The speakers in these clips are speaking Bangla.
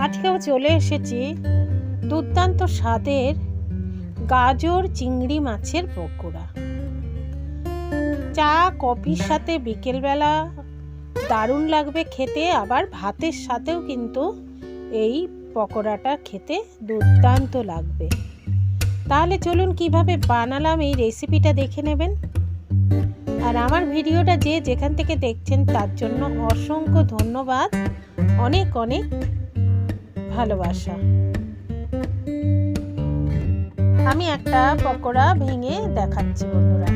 আজকেও চলে এসেছি। দুর্দান্ত স্বাদের গাজর চিংড়ি মাছের পকোড়া। চা, কফির সাথে বিকেলবেলা দারুণ লাগবে খেতে, আবার ভাতের সাথেও কিন্তু এই পকোড়াটা খেতে দুর্দান্ত লাগবে। তাহলে চলুন কীভাবে বানালাম এই রেসিপিটা দেখে নেবেন। আর আমার ভিডিওটা যে যেখান থেকে দেখছেন তার জন্য অসংখ্য ধন্যবাদ। অনেক অনেক ভালোবাসা। আমি একটা পকোড়া ভেঙে দেখাচ্ছি, বন্ধুরা।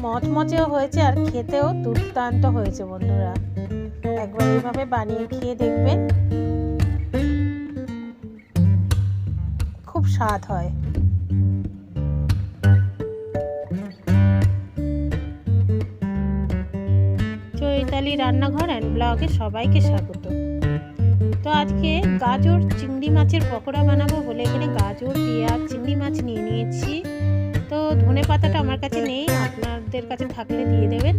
মচমচেও হয়েছে আর খেতেও দুর্দান্ত হয়েছে, বন্ধুরা। একবার এইভাবে বানিয়ে খেয়ে দেখবেন। খুব স্বাদ হয়। চৈতালি রান্নাঘর অ্যান্ড ব্লগে সবাইকে স্বাগত। তো আজকে গাজর চিংড়ি মাছের পকোড়া বানাবো বলে এখানে গাজর, পেঁয়াজ, চিংড়ি মাছ নিয়ে নিয়েছি। তো ধনে পাতাটা আমার কাছে নেই, আপনাদের কাছে থাকলে দিয়ে দেবেন।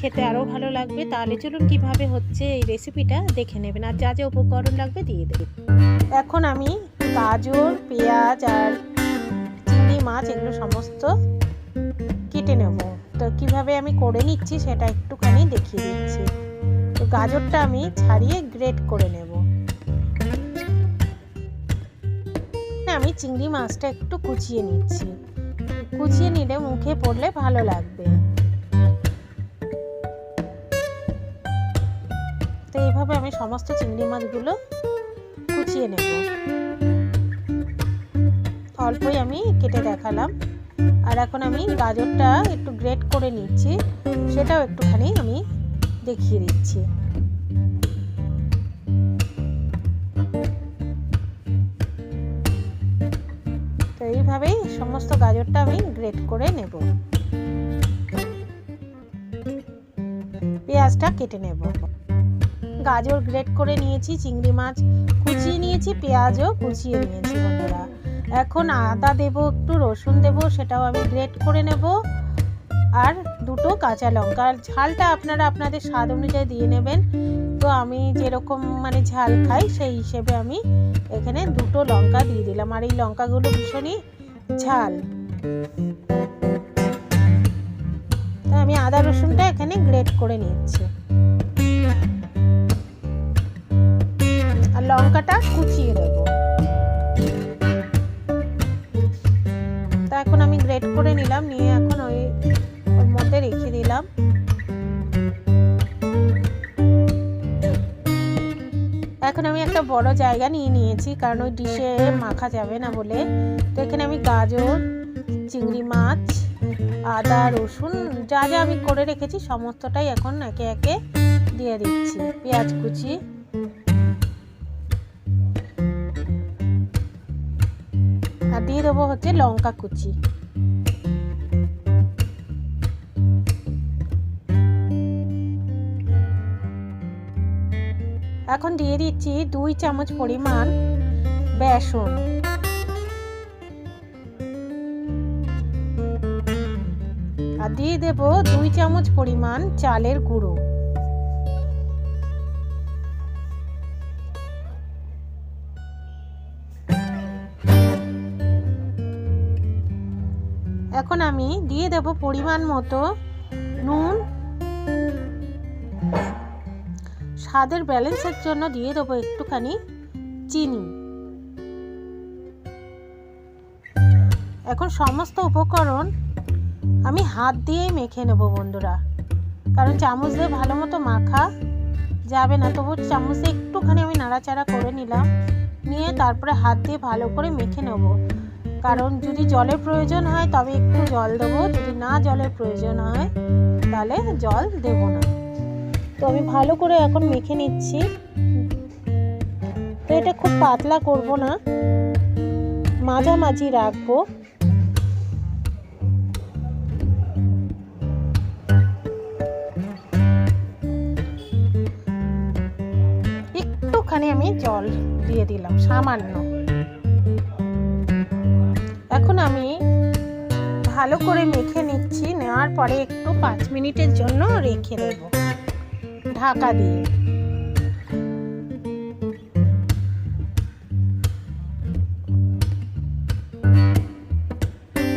খেতে আরও ভালো লাগবে। তাহলে চলুন কীভাবে হচ্ছে এই রেসিপিটা দেখে নেবেন। আর যা যা উপকরণ লাগবে দিয়ে দেবেন। এখন আমি গাজর, পেঁয়াজ আর চিংড়ি মাছ এগুলো সমস্ত কেটে নেব। তো কীভাবে আমি করে নিচ্ছি সেটা একটুখানি দেখিয়ে দিচ্ছি। তো গাজরটা আমি ছাড়িয়ে গ্রেট করে নেব। আমি চিংড়ি মাছটা একটু কুচিয়ে নিচ্ছি। কুচিয়ে নিলে মুখে পড়লে ভালো লাগবে। তো এইভাবে আমি সমস্ত চিংড়ি মাছগুলো কুচিয়ে নেব। অল্পই আমি কেটে দেখালাম। আর এখন আমি গাজরটা একটু গ্রেট করে নিচ্ছি। সেটাও একটুখানি আমি দেখিয়ে দিচ্ছি। এইভাবেই সমস্ত গাজরটা আমি গ্রেট করে নেব। পেঁয়াজটা কেটে নেব। গাজর গ্রেট করে নিয়েছি, চিংড়ি মাছ কুচিয়ে নিয়েছি, পেঁয়াজও কুচিয়ে নিয়েছি বন্ধুরা। এখন আদা দেব, একটু রসুন দেব, সেটাও আমি গ্রেট করে নেব। আর দুটো কাঁচা লঙ্কা। আর ঝালটা আপনারা আপনাদের স্বাদ অনুযায়ী দিয়ে নেবেন। তো আমি যেরকম মানে ঝাল খাই, সেই হিসেবে আমি এখানে দুটো লঙ্কা দিয়ে দিলাম। আর এই লঙ্কাগুলো ভীষণই ঝাল। তো আমি আদা রসুনটা এখানে গ্রেট করে নিয়েছি। আর লঙ্কাটা কুচিয়ে দেব। তা এখন আমি গ্রেট করে নিলাম, নিয়ে এখন আমি একটা বড় জায়গা নিয়ে নিয়েছি, কারণ ওই ডিশে মাখা যাবে না বলে। তো এখানে আমি গাজর, চিংড়ি মাছ, আদা, রসুন, যা যা আমি করে রেখেছি, সমস্তটাই এখন একে একে দিয়ে দিচ্ছি। পেঁয়াজ কুচি। আর দিয়ে দেবো হচ্ছে লঙ্কা কুচি। এখন দিয়ে দিচ্ছি দুই চামচ পরিমাণ বেসন। আর দিয়ে দেব দুই চামচ পরিমাণ চালের গুঁড়ো। এখন আমি দিয়ে দেব পরিমাণ মতো নুন স্বাদের ব্যালেন্সের জন্য দিয়ে দেবো একটুখানি চিনি। এখন সমস্ত উপকরণ আমি হাত দিয়েই মেখে নেব বন্ধুরা। কারণ চামচ দিয়ে ভালো মতো মাখা যাবে না, তবু চামচ দিয়ে একটুখানি আমি নাড়াচাড়া করে নিলাম। নিয়ে তারপরে হাত দিয়ে ভালো করে মেখে নেব। কারণ যদি জলের প্রয়োজন হয় তবে একটু জল দেবো, যদি না জলের প্রয়োজন হয় তাহলে জল দেবো না। তো আমি ভালো করে এখন মেখে নিচ্ছি। তো এটা খুব পাতলা করব না। মাঝামাঝি রাখব। একটুখানি আমি জল দিয়ে দিলাম, সামান্য। এখন আমি ভালো করে মেখে নিচ্ছি, নেওয়ার পরে একটু পাঁচ মিনিটের জন্য রেখে দেব। ঢাকা দিয়ে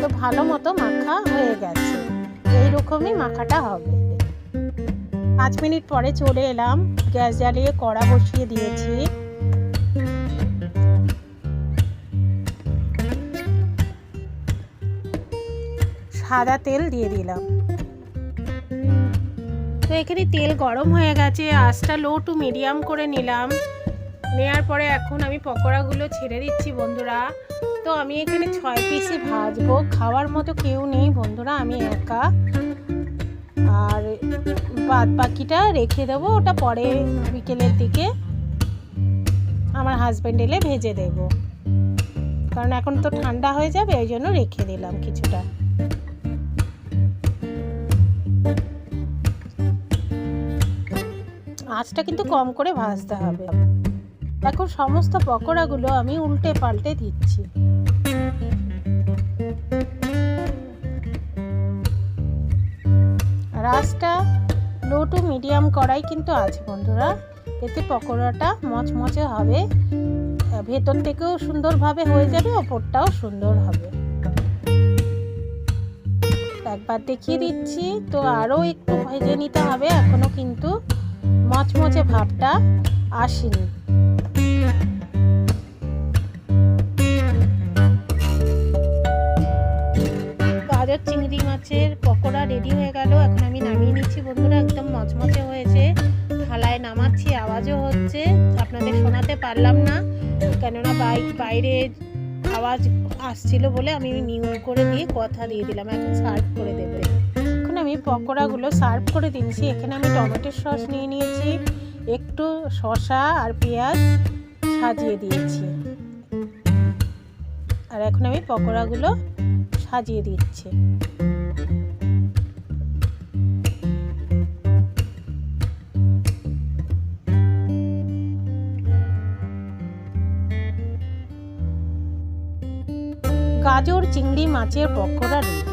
তো ভালো মতো মাখা হয়ে গেছে। এইরকমই মাখাটা হবে। পাঁচ মিনিট পরে চলে এলাম। গ্যাস জ্বালিয়ে কড়া বসিয়ে দিয়েছি। সাদা তেল দিয়ে দিলাম। তো এখানে তেল গরম হয়ে গেছে, আঁচটা লো টু মিডিয়াম করে নিলাম। নেওয়ার পরে এখন আমি পকোড়াগুলো ছেড়ে দিচ্ছি বন্ধুরা। তো আমি এখানে ছয় পিসে ভাজবো, খাওয়ার মতো কেউ নেই বন্ধুরা, আমি একা। আর বাদ বাকিটা রেখে দেবো, ওটা পরে বিকেলের দিকে আমার হাজব্যান্ড এলে ভেজে দেব। কারণ এখন তো ঠান্ডা হয়ে যাবে, ওই জন্য রেখে দিলাম কিছুটা। আঁচটা কিন্তু কম করে ভাজতে হবে। এখন সমস্ত পকোড়াগুলো আমি উল্টে পাল্টে দিচ্ছি। আঁচটা লো টু মিডিয়াম করাই কিন্তু আছে বন্ধুরা। এতে পকোড়াটা মচমচে হবে। ভেতর থেকেও সুন্দরভাবে হয়ে যাবে, ওপরটাও সুন্দর হবে। একবার দেখিয়ে দিচ্ছি। তো আরও একটু ভেজে নিতে হবে, এখনও কিন্তু মচমচে ভাবটা আসেনি। গাজর, চিংড়ি মাছের পকোড়া রেডি হয়ে গেল। এখন আমি নামিয়ে নিচ্ছি বন্ধুরা, একদম মচমচে হয়েছে। থালায় নামাচ্ছি, আওয়াজও হচ্ছে। আপনাদের শোনাতে পারলাম না, কেননা বাইক বাইরে আওয়াজ আসছিল বলে আমি মিউট করে দিয়ে কথা দিয়ে দিলাম। এখন সার্ভ করে দেবে। আমি পকোড়াগুলো সার্ভ করে দিচ্ছি এখানে আমি টমেটোর সস নিয়ে নিয়েছি, একটু শসা আর পেঁয়াজ সাজিয়ে দিয়েছি। আর এখন আমি পকোড়াগুলো সাজিয়ে দিচ্ছি। গাজর, চিংড়ি, মাছের পকোড়া রেডি।